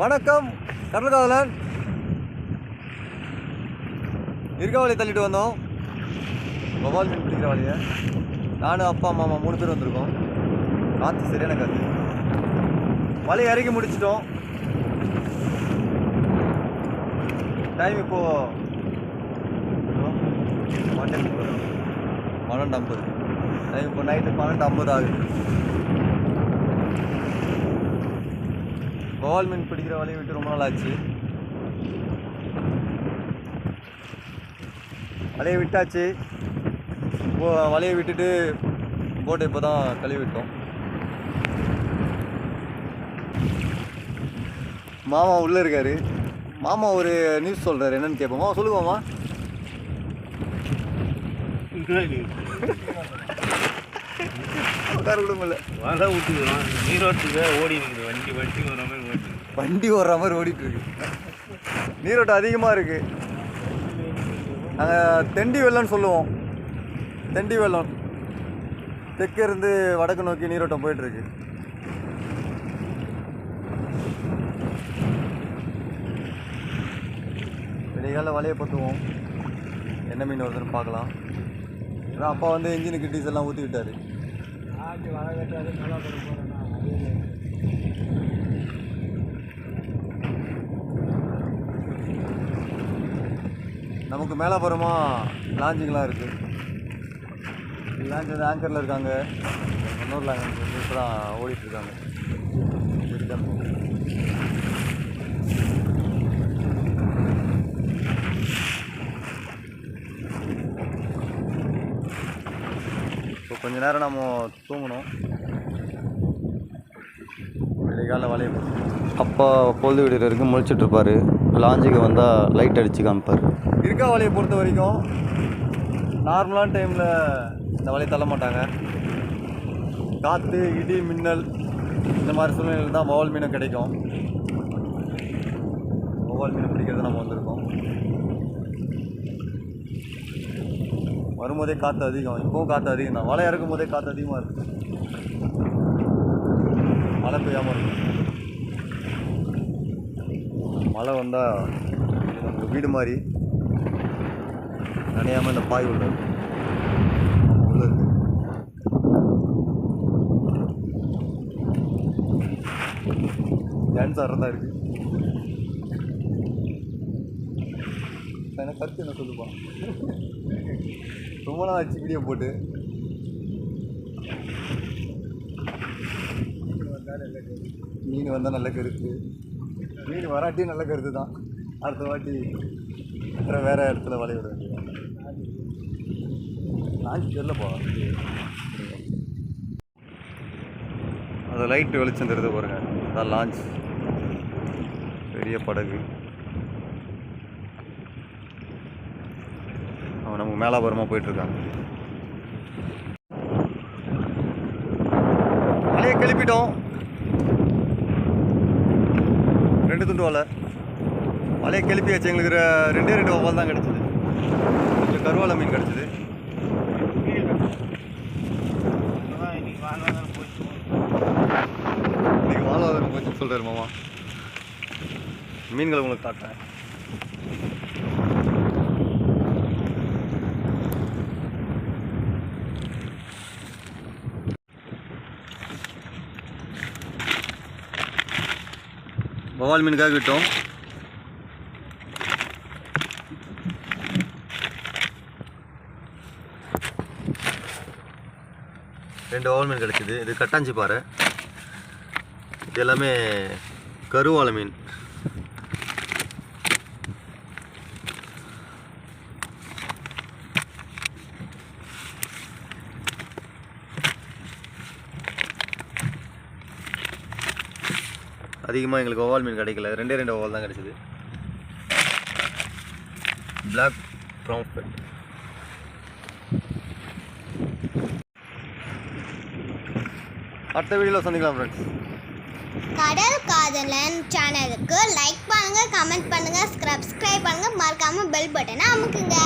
வணக்கம் கடல்காதலன் இருக்க வழி தள்ளிட்டு வந்தோம். வவால் மீன் பிடிக்கிற வழியை நானும் அப்பா அம்மா அம்மா மூணு பேர் வந்திருக்கோம். காற்று சரியான காற்று வலையை இறக்கி முடிச்சிட்டோம். டைம் இப்போ பன்னெண்டு ஐம்பது. டைம் இப்போ நைட்டு பன்னெண்டு ஐம்பது ஆகுது. கோவால் மீன் பிடிக்கிற வலையை விட்டு ரொம்ப நாள் ஆச்சு வலையை விட்டாச்சு. இப்போ வலையை விட்டுட்டு போட்டை இப்போ தான் கழுவி விட்டோம் மாமா உள்ளே இருக்காரு. மாமா ஒரு நியூஸ் சொல்கிறாரு என்னன்னு கேட்போமா சொல்லுவோம்மா உட்கார விட முடியல. வலை விட்டுக்கிறோம் நீரோட்டுக்கு ஓடி வண்டி வண்டி வர மாதிரி ஓடி வண்டி ஓடுற மாதிரி ஓடிட்டு இருக்கு. நீரோட்டம் அதிகமாக இருக்கு. நாங்கள் தெண்டி வெள்ளம்னு சொல்லுவோம். தெண்டி வெள்ளம். தெற்க இருந்து வடக்கு நோக்கி நீரோட்டம் போயிட்டு இருக்கு. விடிகால வலையை பற்றுவோம் என்ன மீன் வருதுன்னு பார்க்கலாம். ஏன்னா அப்பா வந்து இன்ஜினுக்கு டீசல்லாம் ஊற்றி விட்டாரு நமக்கு மேலாப்புறமாக லாஞ்சிங்லாம் இருக்குது லாஞ்ச் வந்து ஆங்கரில் இருக்காங்க. இன்னொரு வந்து இப்போ தான் ஓடிட்டுருக்காங்க கொஞ்ச நேரம் நம்ம தூங்கணும். விடிகால வலையை அப்பா பொழுது விடுற வரைக்கும் முழிச்சிட்டு இருப்பாரு. லாஞ்சுக்கு வந்தால் லைட் அடித்து காமிப்பார். இருக்கா வலையை பொறுத்த வரைக்கும்? நார்மலான டைமில் இந்த வலையை தள்ள மாட்டாங்க. காற்று இடி மின்னல் இந்த மாதிரி சூழ்நிலையில் தான் வவால் மீனும் கிடைக்கும். வவால் மீன் பிடிக்கிறது நம்ம வந்திருக்கோம். வரும்போதே காற்று அதிகம். இப்போவும் காற்று அதிகம். தான் வலை இறக்கும் போதே காற்று அதிகமாக இருக்குது மழை பெய்யாமல் இருக்கும் மழை வந்தால் நமக்கு வீடு மாதிரி நனையாமல் இந்த பாய் உள்ள இருக்கும் உள்ள டான்ஸ் ஆடுறதா இருக்கு. எனக்கு கருத்து என்ன சொல்லுப்பா? ரொம்ப நாள் ஆச்சு வீடியோ போட்டு. மீன் வந்தால் நல்ல கருத்து. மீன் வராட்டியும் நல்ல கருத்து. தான். அடுத்த வாட்டி வேறு வேறு இடத்துல வளைய விட வேண்டியது லான்ச் தெரியலப்பா அந்த லைட்டு வெளிச்சம் தெரிஞ்சு பாருங்கள் அதான் லான்ச் பெரிய படகு. அவங்க மேலாபுரமாக போயிட்டுருக்காங்க. மலையை கிளப்பிட்டோம். ரெண்டு துண்டு வலை. வலையை கிளப்பியாச்சு. எங்களுக்கு ரெண்டே ரெண்டு வவால் தான் கிடச்சிது. கொஞ்சம் கருவாலை மீன் கிடச்சிது. இன்னைக்கு வாழ்வாதாரம் போச்சு இன்றைக்கி வாழ்வாதாரம் மாமா. மீன்களை உங்களுக்கு காட்டுறேன். வவால் மீனுக்காக விட்டோம். ரெண்டு வவால் மீன் கிடச்சிது. இது கட்டாஞ்சி பாறை இது எல்லாமே கருவாலை மீன். அதிகமாக எங்களுக்கு ஒவால் மீன் கிடைக்கல. ரெண்டே ரெண்டு ஒவால் தான் கிடைச்சிது. பிளாக் ப்ரௌன் ஃபெட் அடுத்த வீடியோவில் சந்திக்கலாம் ஃப்ரெண்ட்ஸ் கடல் காதலன் சேனலுக்கு லைக் பண்ணுங்க கமெண்ட் பண்ணுங்க சப்ஸ்கிரைப் பண்ணுங்க. மறக்காம பெல் பட்டனை அமுக்குங்க.